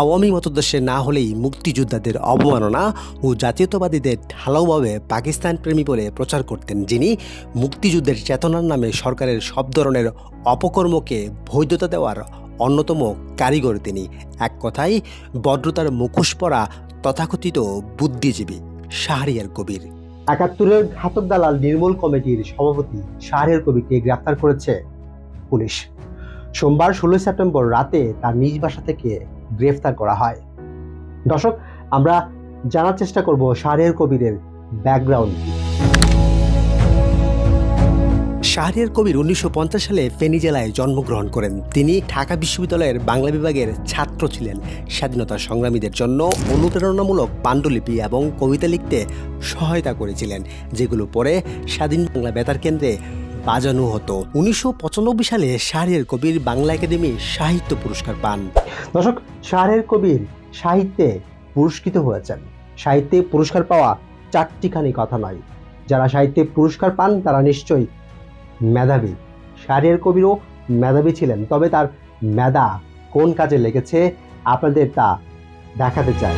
আওয়ামী মতদেশে না হলেই মুক্তিযোদ্ধাদের অবমাননা ও জাতীয়তাবাদীদের ঢালাওভাবে পাকিস্তান প্রেমী বলে প্রচার করতেন যিনি মুক্তিযুদ্ধের চেতনার নামে সরকারের সব ধরনের অপকর্মকে বৈধতা দেওয়ার অন্যতম কারিগর তিনি। এক কথায় বদ্রতার মুখোশ পরা তথাকথিত বুদ্ধিজীবী শাহরিয়ার কবির। একাত্তরের ঘাতক দালাল নির্মূল কমিটির সভাপতি শাহরিয়ার কবিকে গ্রেফতার করেছে পুলিশ। সোমবার ষোলোই সেপ্টেম্বর রাতে তার নিজ বাসা থেকে গ্রেফতার করা হয়। দর্শক, আমরা জানার চেষ্টা করব শাহরের কবিরের ব্যাকগ্রাউন্ড শাহরিয়ার কবির উনিশশো পঞ্চাশ সালে ফেনী জেলায় জন্মগ্রহণ করেন। তিনি ঢাকা বিশ্ববিদ্যালয়ের বাংলা বিভাগের ছাত্র ছিলেন। স্বাধীনতা সংগ্রামীদের জন্য অনুপ্রেরণামূলক পাণ্ডুলিপি এবং কবিতা লিখতে সহায়তা করেছিলেন, যেগুলো পরে স্বাধীন বাংলা বেতার কেন্দ্রে বাজানো হতো। উনিশশো সালে শাহরিয়ার কবির বাংলা একাডেমি সাহিত্য পুরস্কার পান। দর্শক শাহরের কবির সাহিত্যে পুরস্কৃত হয়েছেন। সাহিত্যে পুরস্কার পাওয়া চারটিখানি কথা নয়। যারা সাহিত্যে পুরস্কার পান, তারা নিশ্চয়ই মেধাবী। শাহরিয়ার কবিরও মেধাবী ছিলেন, তবে তার মেধা কোন কাজে লেগেছে, আপনাদের তা দেখাতে চাই।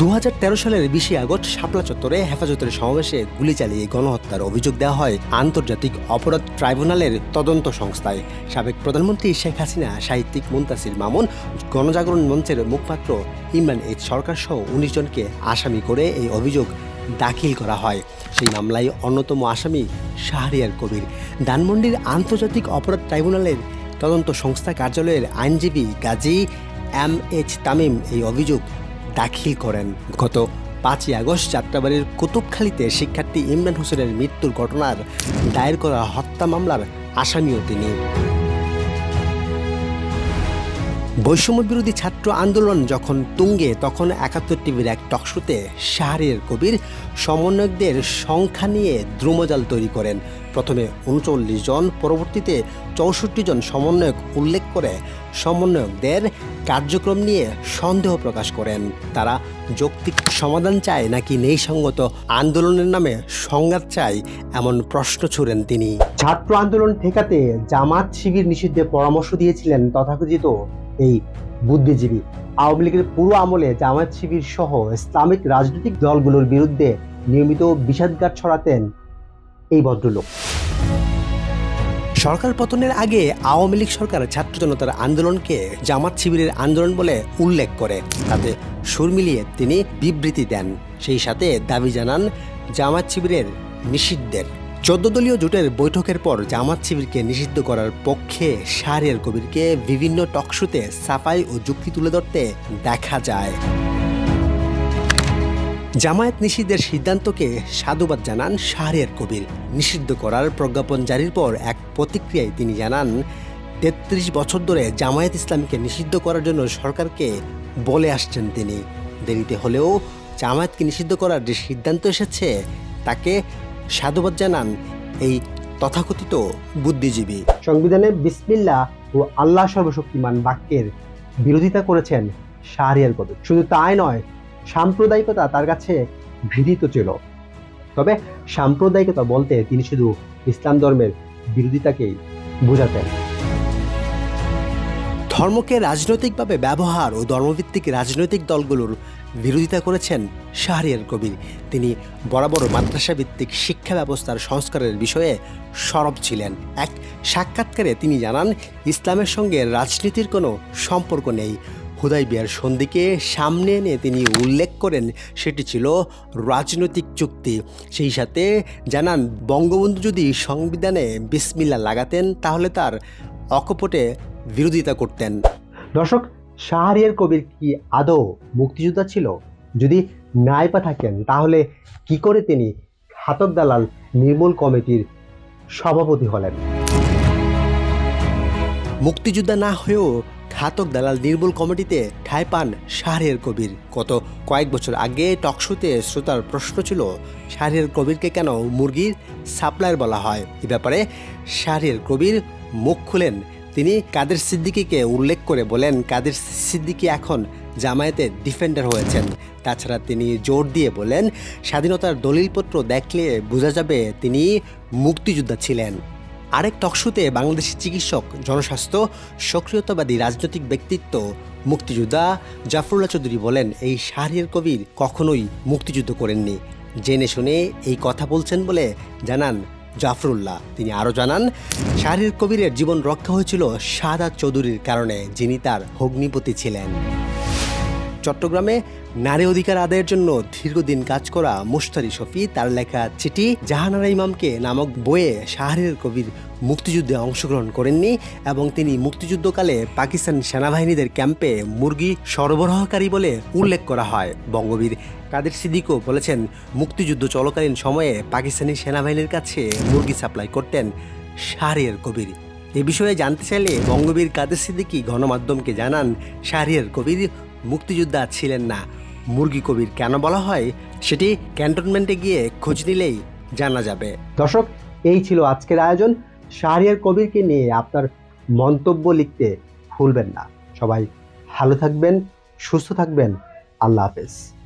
দু হাজার তেরো সালের বিশে আগস্ট শাপলা চত্বরে হেফাজতের সমাবেশে গুলি চালিয়ে গণহত্যার অভিযোগ দেওয়া হয় আন্তর্জাতিক অপরাধ ট্রাইব্যুনালের তদন্ত সংস্থায়। সাবেক প্রধানমন্ত্রী শেখ হাসিনা, সাহিত্যিক মুন্তাসির মামুন, গণজাগরণ মঞ্চের মুখপাত্র ইমরান এইচ সরকার সহ উনিশ জনকে আসামি করে এই অভিযোগ দাখিল করা হয়। সেই মামলায় অন্যতম আসামি শাহরিয়ার কবির। ধানমন্ডির আন্তর্জাতিক অপরাধ ট্রাইব্যুনালের তদন্ত সংস্থা কার্যালয়ের আইনজীবী গাজী এম এইচ তামিম এই অভিযোগ দাখিল করেন। গত পাঁচই আগস্ট যাত্রাবাড়ির কুতুবখালীতে শিক্ষার্থী ইমরান হোসেনের মৃত্যুর ঘটনার দায়ের করা হত্যা মামলার আসামিও তিনি। বৈষম্য বিরোধী ছাত্র আন্দোলন যখন তুঙ্গে, তখন একাত্তর টিভির এক টকশোতে শাহরিয়ার কবির সমন্বয়কদের সংখ্যা নিয়ে দ্রুমজাল তৈরি করেন। প্রথমে উনচল্লিশ জন, পরবর্তীতে চৌষট্টি জন সমন্বয়ক উল্লেখ করে সমন্বয়কদের কার্যক্রম নিয়ে সন্দেহ প্রকাশ করেন। তারা যৌক্তিক সমাধান চায় নাকি নেইসঙ্গত আন্দোলনের নামে সংঘাত চায়, এমন প্রশ্ন ছুড়েন তিনি। ছাত্র আন্দোলন ঠেকাতে জামাত শিবির নিষিদ্ধে পরামর্শ দিয়েছিলেন তথাকথিত এই বুদ্ধিজীবী। আওয়ামী লীগের পুরো আমলে জামায়াত শিবির সহ ইসলামিক রাজনৈতিক দলগুলোর বিরুদ্ধে নিয়মিত বিষাদগার ছড়াতেন এই ভদ্রলোক। সরকার পতনের আগে আওয়ামী লীগ সরকার ছাত্র জনতার আন্দোলনকে জামাত শিবিরের আন্দোলন বলে উল্লেখ করে। তাতে সুর মিলিয়ে তিনি বিবৃতি দেন। সেই সাথে দাবি জানান জামাত শিবিরের নিষিদ্ধের চোদ্দ দলীয় জোটের বৈঠকের পর জামাত শিবিরকে নিষিদ্ধ করার পক্ষে শাহরিয়ার কবিরকে বিভিন্ন টকশোতে সাফাই ও যুক্তি তুলে ধরতে দেখা যায়। জামায়াত নিষিদ্ধের সিদ্ধান্তকে সাধুবাদ জানান শাহরিয়ার কবির। নিষিদ্ধ করার প্রজ্ঞাপন জারির পর এক প্রতিক্রিয়ায় তিনি জানান, তেত্রিশ বছর ধরে জামায়াত ইসলামীকে নিষিদ্ধ করার জন্য সরকারকে বলে আসছেন তিনি। দেরিতে হলেও জামায়াতকে নিষিদ্ধ করার যে সিদ্ধান্ত এসেছে, তাকে সাধুবাদ জানান এই তথাকথিত বুদ্ধিজীবী। সংবিধানে বিসমিল্লা ও আল্লাহ সর্বশক্তিমান বাক্যের বিরোধিতা করেছেন শাহরিয়ার কবির শুধু তাই নয়, সাম্প্রদায়িকতা তার কাছে ঘৃণিত ছিল। তবে সাম্প্রদায়িকতা বলতে তিনি শুধু ইসলাম ধর্মের বিরোধিতাকেই বোঝাতেন। ধর্মকে রাজনৈতিকভাবে ব্যবহার ও ধর্মভিত্তিক রাজনৈতিক দলগুলোর বিরোধিতা করেছেন শাহরিয়ার কবির। তিনি বরাবর মাদ্রাসা ভিত্তিক শিক্ষা ব্যবস্থার সংস্কারের বিষয়ে সরব ছিলেন। এক সাক্ষাৎকারে তিনি জানান, ইসলামের সঙ্গে রাজনীতির কোনো সম্পর্ক নেই। হুদাই বিয়ার সন্ধিকে সামনে এনে তিনি উল্লেখ করেন, সেটি ছিল রাজনৈতিক চুক্তি। সেই সাথে জানান, বঙ্গবন্ধু যদি সংবিধানে বিসমিল্লা লাগাতেন, তাহলে তার অকপটে বিরোধিতা করতেন। দর্শক শাহরিয়ার কবির কি আদৌ মুক্তিযোদ্ধা ছিল? যদি নাইপা থাকেন তাহলে কি করে তিনি ঘাতক দালাল নির্মূল কমিটির সভাপতি হলেন? মুক্তিযোদ্ধা না হয়েও ঘাতক দালাল নির্মূল কমিটিতে ঠাঁই পান শাহরিয়ার কবির। গত কয়েক বছর আগে টকশোতে শ্রোতার প্রশ্ন ছিল শাহরিয়ার কবিরকে কেন মুরগির সাপ্লায়ার বলা হয়? এ ব্যাপারে শাহরিয়ার কবির মুখ খুলেন তিনি কাদের সিদ্দিকিকে উল্লেখ করে বলেন, কাদের সিদ্দিকি এখন জামায়াতের ডিফেন্ডার হয়েছেন। তাছাড়া তিনি জোর দিয়ে বলেন, স্বাধীনতার দলিলপত্র দেখলে বোঝা যাবে তিনি মুক্তিযোদ্ধা ছিলেন। আরেক টকশুতে বাংলাদেশি চিকিৎসক, জনস্বাস্থ্য, সক্রিয়তাবাদী রাজনৈতিক ব্যক্তিত্ব, মুক্তিযোদ্ধা জাফরুল্লাহ চৌধুরী বলেন, এই শাহরিয়ার কবির কখনোই মুক্তিযুদ্ধ করেননি। জেনে শুনে এই কথা বলছেন বলে জানান জাফরুল্লাহ। তিনি আরও জানান শাহরির কবিরের জীবন রক্ষা হয়েছিল সাদা চৌধুরীর কারণে, যিনি তার ভগ্নিপতি ছিলেন। চট্টগ্রামে নারী অধিকার আদায়ের জন্য দীর্ঘদিন কাজ করা মুশতারি শফি, তার লেখা চিঠি জাহানারা ইমামকে নামক বইয়ে শাহরিয়ার কবির মুক্তিযুদ্ধে অংশগ্রহণ করেননি এবং তিনি মুক্তিযুদ্ধকালে পাকিস্তান সেনাবাহিনীদের ক্যাম্পে মুরগি সরবরাহকারী বলে উল্লেখ করা হয়। বঙ্গবীর কাদের সিদ্দিকও বলেছেন, মুক্তিযুদ্ধ চলাকালীন সময়ে পাকিস্তানি সেনাবাহিনীর কাছে মুরগি সাপ্লাই করতেন শাহরিয়ার কবির। এ বিষয়ে জানতে চাইলে বঙ্গবীর কাদের সিদ্দিকী গণমাধ্যমকে জানান, শাহরিয়ার কবির মুক্তিযোদ্ধা ছিলেন না। মুরগি কবির কেন বলা হয় সেটি ক্যান্টনমেন্টে গিয়ে খোঁজ নিলেই জানা যাবে। দর্শক, এই ছিল আজকের আয়োজন। শাহরিয়ার কবিরকে নিয়ে আপনার মন্তব্য লিখতে ভুলবেন না। সবাই ভালো থাকবেন, সুস্থ থাকবেন। আল্লাহ হাফেজ।